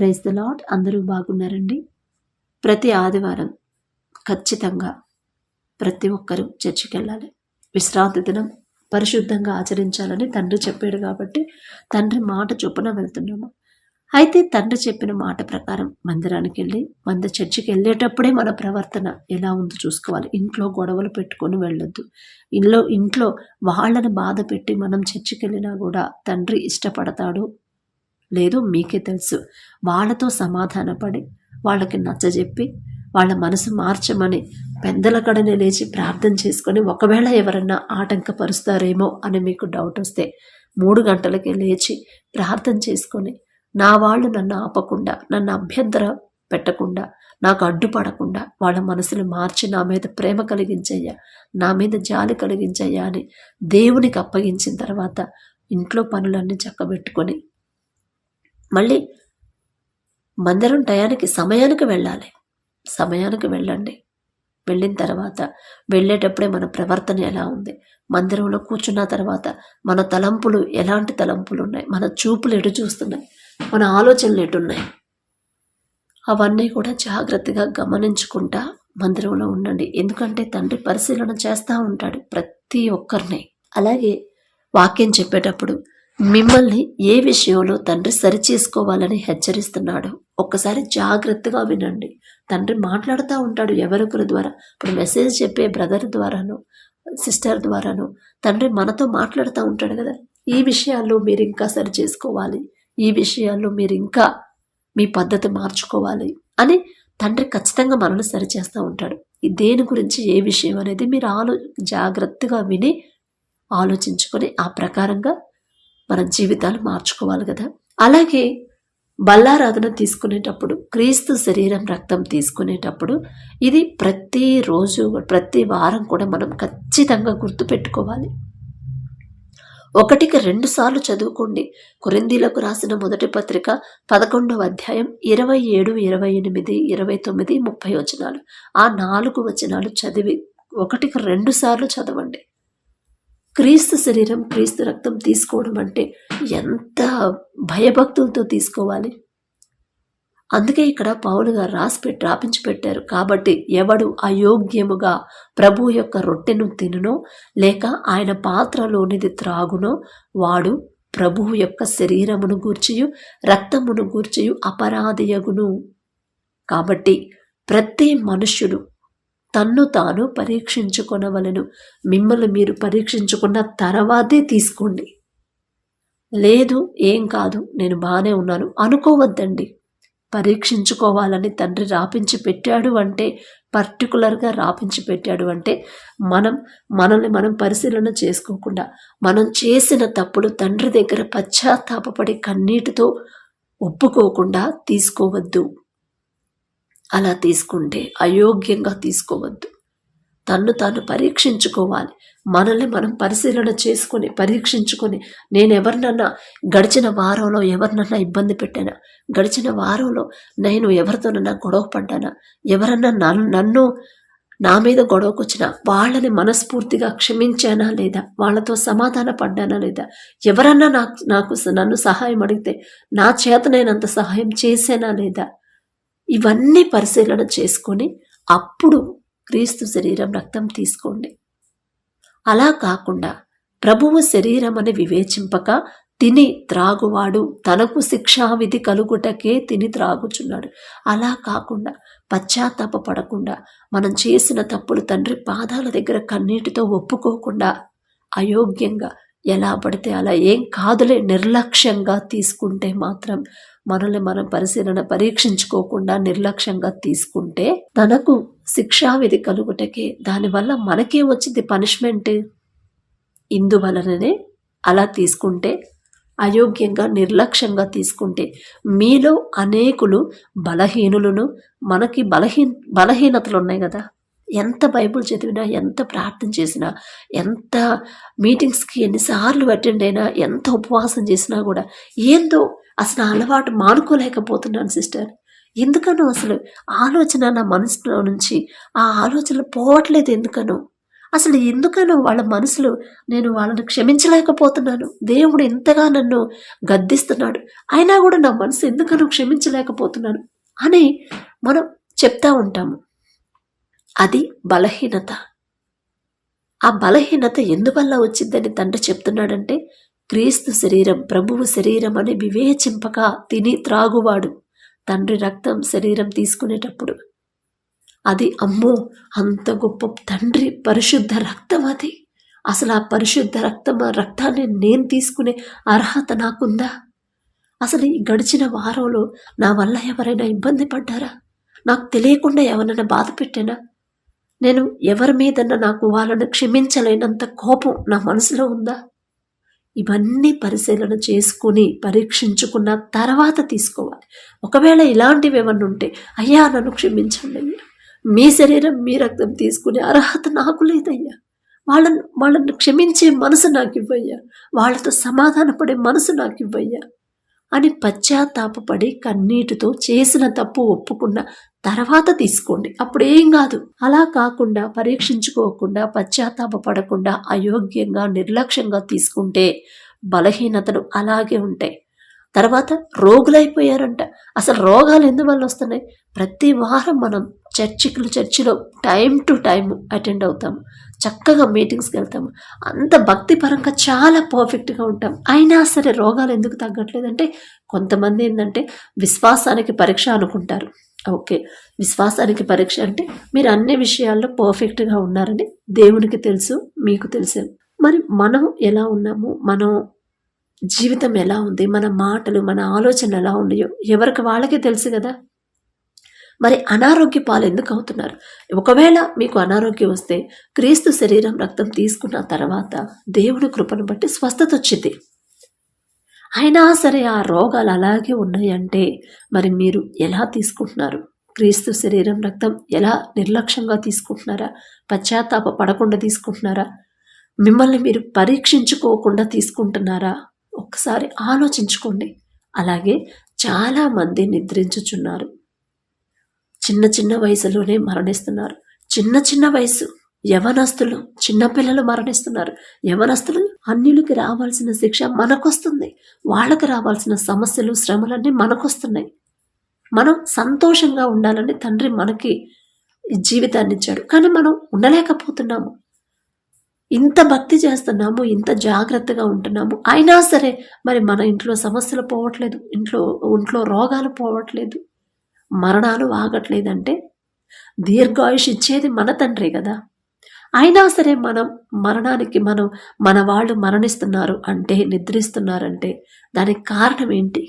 Praise the lot అందరూ బాగున్నారండి? ప్రతి ఆదివారం ఖచ్చితంగా ప్రతి ఒక్కరూ చర్చికి వెళ్ళాలి విశ్రాంతి దినం పరిశుద్ధంగా ఆచరించాలని తండ్రి చెప్పాడు కాబట్టి తండ్రి మాట చొప్పున వెళ్తున్నాము. అయితే తండ్రి చెప్పిన మాట ప్రకారం మందిరానికి వెళ్ళి మంద చర్చికి వెళ్ళేటప్పుడే మన ప్రవర్తన ఎలా ఉందో చూసుకోవాలి. ఇంట్లో గొడవలు పెట్టుకొని వెళ్ళొద్దు. ఇంట్లో ఇంట్లో వాళ్ళని బాధ పెట్టి మనం చర్చికి వెళ్ళినా కూడా తండ్రి ఇష్టపడతాడు. లేదు మీకే తెలుసు. వాళ్ళతో సమాధానపడి వాళ్ళకి నచ్చజెప్పి వాళ్ళ మనసు మార్చమని పెద్దల కడనే లేచి ప్రార్థన చేసుకొని ఒకవేళ ఎవరన్నా ఆటంకపరుస్తారేమో అని మీకు డౌట్ వస్తే మూడు గంటలకే లేచి ప్రార్థన చేసుకొని నా వాళ్ళు నన్ను ఆపకుండా నన్ను అభ్యంతర పెట్టకుండా నాకు అడ్డుపడకుండా వాళ్ళ మనసులు మార్చి నా మీద ప్రేమ కలిగించయ్యా నా మీద జాలి కలిగించయ్యా అని దేవునికి అప్పగించిన తర్వాత ఇంట్లో పనులన్నీ చక్కబెట్టుకొని మళ్ళీ మందిరం టయానికి సమయానికి వెళ్ళాలి. సమయానికి వెళ్ళండి. వెళ్ళిన తర్వాత వెళ్ళేటప్పుడే మన ప్రవర్తన ఎలా ఉంది? మందిరంలో కూర్చున్న తర్వాత మన తలంపులు ఎలాంటి తలంపులు ఉన్నాయి? మన చూపులు ఎటు చూస్తున్నాయి? మన ఆలోచనలు ఎటున్నాయి అవన్నీ కూడా జాగ్రత్తగా గమనించుకుంటా మందిరంలో ఉండండి. ఎందుకంటే తండ్రి పరిశీలన చేస్తూ ఉంటాడు ప్రతి ఒక్కరిని. అలాగే వాక్యం చెప్పేటప్పుడు మిమ్మల్ని ఏ విషయంలో తండ్రి సరిచేసుకోవాలని హెచ్చరిస్తున్నాడు ఒక్కసారి జాగ్రత్తగా వినండి. తండ్రి మాట్లాడుతూ ఉంటాడు ఎవరొకరి ద్వారా. ఇప్పుడు మెసేజ్ చెప్పే బ్రదర్ ద్వారాను సిస్టర్ ద్వారాను తండ్రి మనతో మాట్లాడుతూ ఉంటాడు కదా. ఈ విషయాల్లో మీరు ఇంకా సరి చేసుకోవాలి ఈ విషయాల్లో మీరు ఇంకా మీ పద్ధతి మార్చుకోవాలి అని తండ్రి ఖచ్చితంగా మనల్ని సరిచేస్తూ ఉంటాడు. ఈ దేని గురించి ఏ విషయం అనేది మీరు ఆలో జాగ్రత్తగా విని ఆలోచించుకొని ఆ ప్రకారంగా మన జీవితాలు మార్చుకోవాలి కదా. అలాగే బల్లారాధన తీసుకునేటప్పుడు క్రీస్తు శరీరం రక్తం తీసుకునేటప్పుడు ఇది ప్రతిరోజు ప్రతి వారం కూడా మనం ఖచ్చితంగా గుర్తుపెట్టుకోవాలి. ఒకటికి రెండు సార్లు చదువుకోండి. కొరిందీలకు రాసిన మొదటి పత్రిక పదకొండవ అధ్యాయం ఇరవై ఏడు ఇరవై ఎనిమిది ఇరవై తొమ్మిది ముప్పై వచనాలు. ఆ నాలుగు వచనాలు చదివి ఒకటికి రెండు సార్లు చదవండి. క్రీస్తు శరీరం క్రీస్తు రక్తం తీసుకోవడం అంటే ఎంత భయభక్తులతో తీసుకోవాలి? అందుకే ఇక్కడ పౌలు గారు రాసి పెట్టి రాపించి పెట్టారు. కాబట్టి ఎవడు అయోగ్యముగా ప్రభు యొక్క రొట్టెను తినునో లేక ఆయన పాత్రలోనిది త్రాగునో వాడు ప్రభువు యొక్క శరీరమును గూర్చియు రక్తమును గూర్చియు అపరాధియగును. కాబట్టి ప్రతి మనుష్యుడు తన్ను తాను పరీక్షించుకొనవలను. మిమ్మల్ని మీరు పరీక్షించుకున్న తర్వాతే తీసుకోండి. లేదు ఏం కాదు నేను బాగానే ఉన్నాను. అనుకోవద్దండి. పరీక్షించుకోవాలని తండ్రి రాపించి పెట్టాడు అంటే పర్టికులర్గా రాపించి పెట్టాడు అంటే మనం మనల్ని మనం పరిశీలన చేసుకోకుండా మనం చేసిన తప్పులు తండ్రి దగ్గర పశ్చాత్తాపడి కన్నీటితో ఒప్పుకోకుండా తీసుకోవద్దు. అలా తీసుకుంటే అయోగ్యంగా తీసుకోవద్దు. తన్ను తాను పరీక్షించుకోవాలి. మనల్ని మనం పరిశీలన చేసుకొని పరీక్షించుకొని నేను ఎవరినన్నా గడిచిన వారంలో ఎవరినన్నా ఇబ్బంది పెట్టానా? గడిచిన వారంలో నేను ఎవరితోనన్నా గొడవ పడ్డానా? ఎవరన్నా నన్ను నన్ను నా మీద గొడవకు వచ్చిన వాళ్ళని మనస్ఫూర్తిగా క్షమించానా లేదా? వాళ్ళతో సమాధాన పడ్డానా లేదా? ఎవరన్నా నాకు నాకు నన్ను సహాయం అడిగితే నా చేతనైనంత సహాయం చేశానా లేదా? ఇవన్నీ పరిశీలన చేసుకొని అప్పుడు క్రీస్తు శరీరం రక్తం తీసుకోండి. అలా కాకుండా ప్రభువు శరీరం అని వివేచింపక తిని త్రాగువాడు తనకు శిక్షావిధి కలుగుటకే తిని త్రాగుచున్నాడు. అలా కాకుండా పశ్చాత్తాప పడకుండా మనం చేసిన తప్పులు తండ్రి పాదాల దగ్గర కన్నీటితో ఒప్పుకోకుండా అయోగ్యంగా ఎలా పడితే అలా ఏం కాదులే నిర్లక్ష్యంగా తీసుకుంటే మాత్రం మనల్ని మనం పరిశీలన పరీక్షించుకోకుండా నిర్లక్ష్యంగా తీసుకుంటే తనకు శిక్షావిధి కలుగుటకే దానివల్ల మనకే వచ్చింది పనిష్మెంట్? ఇందువలననే అలా తీసుకుంటే అయోగ్యంగా నిర్లక్ష్యంగా తీసుకుంటే మీలో అనేకులు బలహీనులను మనకి బలహీన బలహీనతలు ఉన్నాయి కదా. ఎంత బైబుల్ చదివినా ఎంత ప్రార్థన చేసినా ఎంత మీటింగ్స్కి ఎన్నిసార్లు అటెండ్ అయినా ఎంత ఉపవాసం చేసినా కూడా ఏందో అసలు అలవాటు మానుకోలేకపోతున్నాను సిస్టర్. ఎందుకనో అసలు ఆలోచన నా మనసులో నుంచి ఆ ఆలోచనలు పోవట్లేదు ఎందుకనో. అసలు ఎందుకనో వాళ్ళ మనసులో నేను వాళ్ళని క్షమించలేకపోతున్నాను. దేవుడు ఎంతగా నన్ను గద్దిస్తున్నాడు. అయినా కూడా నా మనసు ఎందుకనో క్షమించలేకపోతున్నాను అని మనం చెప్తా ఉంటాము. అది బలహీనత. ఆ బలహీనత ఎందువల్ల వచ్చిందని తండ్రి చెప్తున్నాడంటే క్రీస్తు శరీరం ప్రభువు శరీరం అని వివేచింపక తిని త్రాగువాడు తండ్రి రక్తం శరీరం తీసుకునేటప్పుడు. అది అమ్మో అంత గొప్ప తండ్రి పరిశుద్ధ రక్తం అది. అసలు ఆ పరిశుద్ధ రక్తం ఆ రక్తాన్ని నేను తీసుకునే అర్హత నాకుందా? అసలు ఈ గడిచిన వారంలో నా వల్ల ఎవరైనా ఇబ్బంది పడ్డారా? నాకు తెలియకుండా ఎవరైనా బాధ పెట్టానా? నేను ఎవరి మీదన్నా నాకు వాళ్ళను క్షమించలేనంత కోపం నా మనసులో ఉందా? ఇవన్నీ పరిశీలన చేసుకుని పరీక్షించుకున్న తర్వాత తీసుకోవాలి. ఒకవేళ ఇలాంటివి ఏమన్నా ఉంటే అయ్యా నన్ను క్షమించండి అయ్యా. మీ శరీరం మీ రక్తం తీసుకునే అర్హత నాకు లేదయ్యా. వాళ్ళను వాళ్ళను క్షమించే మనసు నాకు ఇవ్వయ్యా. వాళ్ళతో సమాధానపడే మనసు నాకు ఇవ్వయ్యా. అని పశ్చాత్తాపడి కన్నీటితో చేసిన తప్పు ఒప్పుకున్న తర్వాత తీసుకోండి. అప్పుడేం కాదు. అలా కాకుండా పరీక్షించుకోకుండా పశ్చాత్తాప పడకుండా అయోగ్యంగా నిర్లక్ష్యంగా తీసుకుంటే బలహీనతలు అలాగే ఉంటాయి. తర్వాత రోగులైపోయారంట. అసలు రోగాలు ఎందువల్ల వస్తున్నాయి? ప్రతి వారం మనం చర్చికులు చర్చిలో టైం టు టైం అటెండ్ అవుతాం. చక్కగా మీటింగ్స్కి వెళ్తాము. అంత భక్తిపరంగా చాలా పర్ఫెక్ట్గా ఉంటాం. అయినా సరే రోగాలు ఎందుకు తగ్గట్లేదంటే కొంతమంది ఏంటంటే విశ్వాసానికి పరీక్ష అనుకుంటారు. ఓకే. విశ్వాసానికి పరీక్ష అంటే మీరు అన్ని విషయాల్లో పర్ఫెక్ట్గా ఉన్నారని దేవునికి తెలుసు మీకు తెలుసు. మరి మనం ఎలా ఉన్నాము? మనం జీవితం ఎలా ఉంది? మన మాటలు మన ఆలోచనలు ఎలా ఉన్నాయో ఎవరికి వాళ్ళకే తెలుసు కదా? మరి అనారోగ్య పాలు ఎందుకు అవుతున్నారు? ఒకవేళ మీకు అనారోగ్యం వస్తే క్రీస్తు శరీరం రక్తం తీసుకున్న తర్వాత దేవుని కృపను బట్టి స్వస్థత వచ్చింది. అయినా సరే ఆ రోగాలు అలాగే ఉన్నాయంటే మరి మీరు ఎలా తీసుకుంటున్నారు? క్రీస్తు శరీరం రక్తం ఎలా నిర్లక్ష్యంగా తీసుకుంటున్నారా? పశ్చాత్తాప పడకుండా తీసుకుంటున్నారా? మిమ్మల్ని మీరు పరీక్షించుకోకుండా తీసుకుంటున్నారా? ఒక్కసారి ఆలోచించుకోండి. అలాగే చాలామంది నిద్రించుచున్నారు. చిన్న చిన్న వయసులోనే మరణిస్తున్నారు. చిన్న చిన్న వయసు యవనస్తులు చిన్నపిల్లలు మరణిస్తున్నారు. యవనస్తులు అన్యులకి రావాల్సిన శిక్ష మనకొస్తుంది. వాళ్ళకి రావాల్సిన సమస్యలు శ్రమలన్నీ మనకొస్తున్నాయి. మనం సంతోషంగా ఉండాలని తండ్రి మనకి జీవితాన్ని ఇచ్చాడు. కానీ మనం ఉండలేకపోతున్నాము. ఇంత భక్తి చేస్తున్నాము ఇంత జాగ్రత్తగా ఉంటున్నాము. అయినా సరే మరి మన ఇంట్లో సమస్యలు పోవట్లేదు ఇంట్లో ఒంట్లో రోగాలు పోవట్లేదు. మరణాలు ఆగట్లేదంటే దీర్ఘాయుష్ ఇచ్చేది మన తండ్రి కదా. అయినా సరే మనం మరణానికి మనం మన వాళ్ళు మరణిస్తున్నారు అంటే నిద్రిస్తున్నారంటే దానికి కారణం ఏంటి?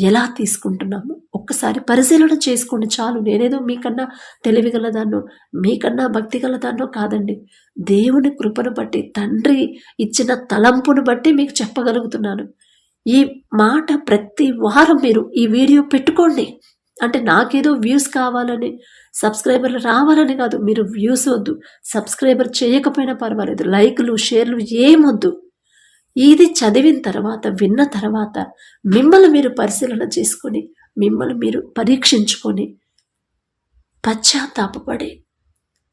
ఎలా తీసుకుంటున్నాము? ఒక్కసారి పరిశీలన చేసుకోండి చాలు. నేనేదో మీకన్నా తెలివిగలదాన్నో మీకన్నా భక్తి గలదాన్నో కాదండి. దేవుని కృపను బట్టి తండ్రి ఇచ్చిన తలంపును బట్టి మీకు చెప్పగలుగుతున్నాను. ఈ మాట ప్రతి వారం మీరు ఈ వీడియో పెట్టుకోండి. అంటే నాకేదో వ్యూస్ కావాలని సబ్స్క్రైబర్లు రావాలని కాదు. మీరు వ్యూస్ వద్దు. సబ్స్క్రైబర్ చేయకపోయినా పర్వాలేదు. లైక్లు షేర్లు ఏమొద్దు. ఇది చదివిన తర్వాత విన్న తర్వాత మిమ్మల్ని మీరు పరిశీలన చేసుకొని మిమ్మల్ని మీరు పరీక్షించుకొని పశ్చాత్తాపడి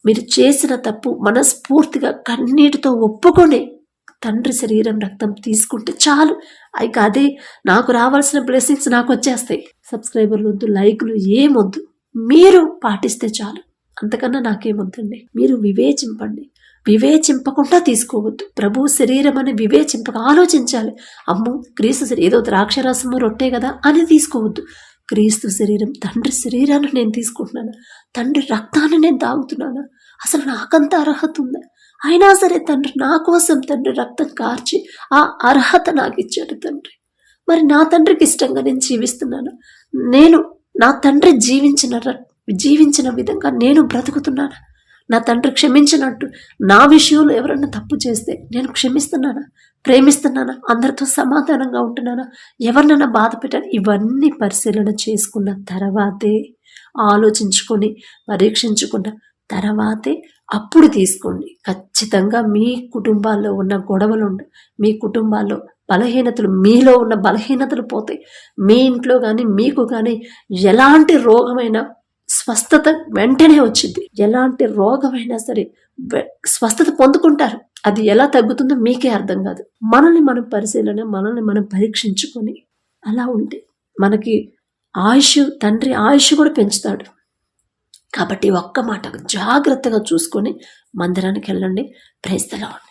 మీరు చేసిన తప్పు మనస్ఫూర్తిగా కన్నీటితో ఒప్పుకొని తండ్రి శరీరం రక్తం తీసుకుంటే చాలు. ఇక అదే నాకు రావాల్సిన బ్లెస్సింగ్స్ నాకు వచ్చేస్తాయి. సబ్స్క్రైబర్లు వద్దు లైక్లు ఏమొద్దు మీరు పాటిస్తే చాలు. అంతకన్నా నాకేమొద్దండి మీరు వివేచింపండి. వివేచింపకుండా తీసుకోవద్దు. ప్రభు శరీరం అని వివేచింపక ఆలోచించాలి. అమ్మో క్రీస్తు ఏదో ద్రాక్షరసము రొట్టే కదా అని తీసుకోవద్దు. క్రీస్తు శరీరం తండ్రి శరీరాన్ని నేను తీసుకుంటున్నాను. తండ్రి రక్తాన్ని నేను తాగుతున్నాను. అసలు నాకంత అర్హత ఉందా? అయినా సరే తండ్రి నా కోసం తండ్రి రక్తం కార్చి ఆ అర్హత నాకు ఇచ్చాడు తండ్రి. మరి నా తండ్రికి ఇష్టంగా నేను జీవిస్తున్నాను. నేను నా తండ్రి జీవించిన జీవించిన విధంగా నేను బ్రతుకుతున్నాను. నా తండ్రి క్షమించినట్టు నా విషయంలో ఎవరన్నా తప్పు చేస్తే నేను క్షమిస్తున్నానా? ప్రేమిస్తున్నానా? అందరితో సమాధానంగా ఉంటున్నానా? ఎవరినైనా బాధ పెట్టాను? ఇవన్నీ పరిశీలన చేసుకున్న తర్వాతే ఆలోచించుకొని పరీక్షించుకున్న తర్వాతే అప్పుడు తీసుకోండి. ఖచ్చితంగా మీ కుటుంబాల్లో ఉన్న గొడవలు మీ కుటుంబాల్లో బలహీనతలు మీలో ఉన్న బలహీనతలు పోతాయి. మీ ఇంట్లో కానీ మీకు కానీ ఎలాంటి రోగమైన స్వస్థత వెంటనే వచ్చింది ఎలాంటి రోగమైనా సరే స్వస్థత పొందుకుంటారు. అది ఎలా తగ్గుతుందో మీకే అర్థం కాదు. మనల్ని మనం పరిశీలన మనల్ని మనం పరీక్షించుకొని అలా ఉంటే మనకి ఆయుష్ తండ్రి ఆయుష్ కూడా పెంచుతాడు. కాబట్టి ఒక్క మాట జాగ్రత్తగా చూసుకొని మందిరానికి వెళ్ళండి. ప్రేస్తలా ఉండి